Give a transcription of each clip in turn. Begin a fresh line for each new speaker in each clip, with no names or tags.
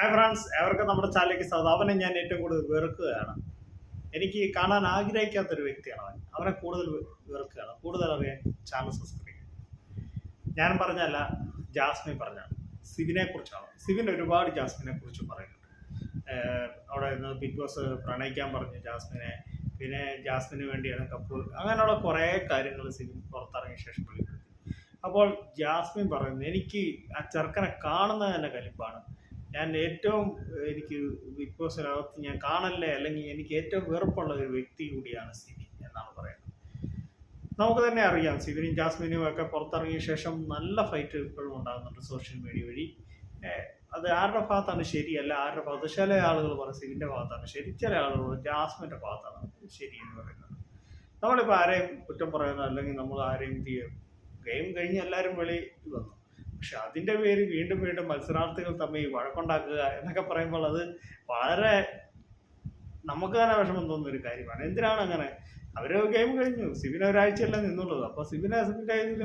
Hi friends ഏവർക്കും നമ്മുടെ ചാനലിലേക്ക് അവനെ ഞാൻ ഏറ്റവും കൂടുതൽ വെറുക്കുകയാണ്. എനിക്ക് കാണാൻ ആഗ്രഹിക്കാത്തൊരു വ്യക്തിയാണ് അവൻ. അവനെ കൂടുതൽ വെറുക്കുകയാണ്. കൂടുതൽ അറിയാൻ ചാനൽ സബ്സ്ക്രൈബ് ഞാൻ പറഞ്ഞല്ല ജാസ്മിൻ പറഞ്ഞാണ് സിബിനെ കുറിച്ചാണ്. സിബിൻ ഒരുപാട് ജാസ്മിനെ കുറിച്ച് പറയുന്നുണ്ട്. അവിടെ നിന്ന് ബിഗ് ബോസ് പ്രണയിക്കാൻ പറഞ്ഞു ജാസ്മിനെ. പിന്നെ ജാസ്മിന് വേണ്ടിയാണ് കപ്പ് അങ്ങനെയുള്ള കുറേ കാര്യങ്ങൾ സിബിൻ പുറത്തിറങ്ങിയ ശേഷം വെളിപ്പെടുത്തി. അപ്പോൾ ജാസ്മിൻ പറയുന്നു എനിക്ക് ആ ചെറുക്കനെ കാണുന്നത് തന്നെ കലിപ്പാണ് ഞാൻ ഏറ്റവും എനിക്ക് ബിഗ് ബോസിനകത്ത് ഞാൻ കാണല്ലേ അല്ലെങ്കിൽ എനിക്ക് ഏറ്റവും വെറുപ്പുള്ള ഒരു വ്യക്തി കൂടിയാണ് സിബിൻ എന്നാണ് പറയുന്നത്. നമുക്ക് തന്നെ അറിയാം സിബിനും ജാസ്മിനും ഒക്കെ പുറത്തിറങ്ങിയ ശേഷം നല്ല ഫൈറ്റ് ഇപ്പോഴും ഉണ്ടാകുന്നുണ്ട് സോഷ്യൽ മീഡിയ വഴി. അത് ആരുടെ ഭാഗത്താണ് ശരിയല്ല ആരുടെ ഭാഗത്ത്? ചില ആളുകൾ പറയും സിബിന്റെ ഭാഗത്താണ് ശരി ചില ആളുകൾ ജാസ്മിന്റെ ഭാഗത്താണ് ശരി എന്ന് പറയുന്നത്. നമ്മളിപ്പോൾ ആരെയും കുറ്റം പറയുന്നത് അല്ലെങ്കിൽ നമ്മൾ ആരെയും ഗെയിം കഴിഞ്ഞ് എല്ലാവരും വെളി വന്നു. പക്ഷെ അതിന്റെ പേര് വീണ്ടും വീണ്ടും മത്സരാർത്ഥികൾ തമ്മിൽ വഴക്കുണ്ടാക്കുക എന്നൊക്കെ പറയുമ്പോൾ അത് വളരെ നമുക്ക് തന്നെ വിഷമം തോന്നുന്ന ഒരു കാര്യമാണ്. എന്തിനാണ് അങ്ങനെ? അവർ ഗെയിം കഴിഞ്ഞു. സിബിന് ഒരാഴ്ചയല്ല നിന്നുള്ളത്. അപ്പോൾ സിബിനെ സിബിന്റെ ഇതിൽ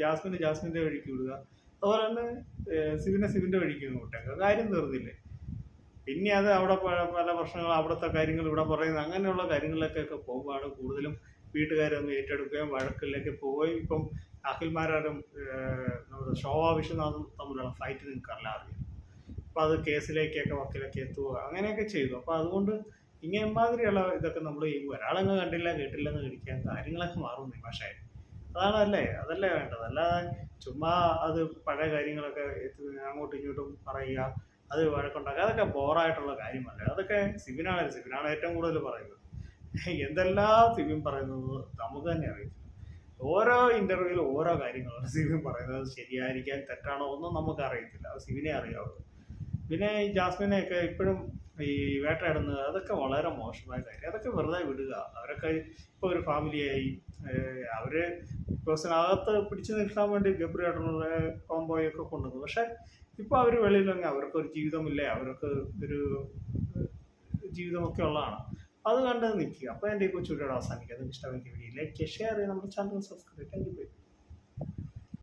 ജാസ്മിന് ജാസ്മിന്റെ വഴിക്ക് വിടുക. അതുപോലെ തന്നെ സിബിനെ സിബിന്റെ വഴിക്ക് വിട്ടേക്കുക. കാര്യം തീർന്നില്ലേ? പിന്നെ അത് അവിടെ പല പ്രശ്നങ്ങൾ അവിടുത്തെ കാര്യങ്ങൾ ഇവിടെ പറയുന്നത് അങ്ങനെയുള്ള കാര്യങ്ങളിലേക്കൊക്കെ പോകുമ്പോഴാണ് കൂടുതലും. വീട്ടുകാരൊന്ന് ഏറ്റെടുക്കുകയും വഴക്കിലേക്ക് പോവുകയും ഇപ്പം അഖിൽമാരും നമ്മുടെ ശോഭാ വിശ്വനാഥും തമ്മിലുള്ള ഫൈറ്റ് നിങ്ങൾക്കല്ല അറിയാം അപ്പോൾ അത് കേസിലേക്കൊക്കെ വക്കീലൊക്കെ എത്തുക അങ്ങനെയൊക്കെ ചെയ്തു. അപ്പോൾ അതുകൊണ്ട് ഇങ്ങനെ മാതിരിയുള്ള ഇതൊക്കെ നമ്മൾ ഈ ഒരാളങ്ങ് കണ്ടില്ല കേട്ടില്ലെന്ന് കഴിക്കാൻ കാര്യങ്ങളൊക്കെ മാറുന്നു പക്ഷേ അതാണ് അല്ലേ അതല്ലേ വേണ്ടത്. അല്ലാതെ ചുമ്മാ അത് പഴയ കാര്യങ്ങളൊക്കെ അങ്ങോട്ടും ഇങ്ങോട്ടും പറയുക അത് വഴക്കുണ്ടാക്കുക അതൊക്കെ ബോറായിട്ടുള്ള കാര്യമല്ല. അതൊക്കെ സിബിനാണ് സിബിനാണ് ഏറ്റവും കൂടുതൽ പറയുന്നത്. എന്തെല്ലാം സിബിൻ പറയുന്നത് നമുക്ക് തന്നെ അറിയത്തില്ല. ഓരോ ഇന്റർവ്യൂവിലും ഓരോ കാര്യങ്ങളാണ് സിബിൻ പറയുന്നത്. ശരിയായിരിക്കാൻ തെറ്റാണോ ഒന്നും നമുക്ക് അറിയത്തില്ല. അത് സിബിനെ അറിയാവുള്ളൂ. പിന്നെ ഈ ജാസ്മിനെയൊക്കെ ഇപ്പോഴും ഈ വേട്ടയാടുന്നത് അതൊക്കെ വളരെ മോശമായ കാര്യം. അതൊക്കെ വെറുതെ വിടുക. അവരൊക്കെ ഇപ്പോൾ ഒരു ഫാമിലിയായി. അവർ ബിഗ് ബോസിനകത്ത് പിടിച്ചു നിൽക്കാൻ വേണ്ടി ഗബ്രിയായിട്ടുള്ള കോംബോയൊക്കെ കൊണ്ടുവന്നു. പക്ഷെ ഇപ്പോൾ അവർ വെളിയിലെങ്കിൽ അവർക്കൊരു ജീവിതമില്ലേ? അവർക്ക് ഒരു ജീവിതമൊക്കെ ഉള്ളതാണ്. അത് കണ്ടത് നിൽക്കുക. അപ്പോൾ എന്റെ കൊച്ചുകൂടെ അവസാനിക്കുക നിങ്ങൾക്ക് ഇഷ്ടമെങ്കിൽ വീഡിയോ ലൈക്ക് ഷെയർ ചെയ്യുക. നമ്മുടെ ചാനൽ സബ്സ്ക്രൈബ് താങ്ക് യു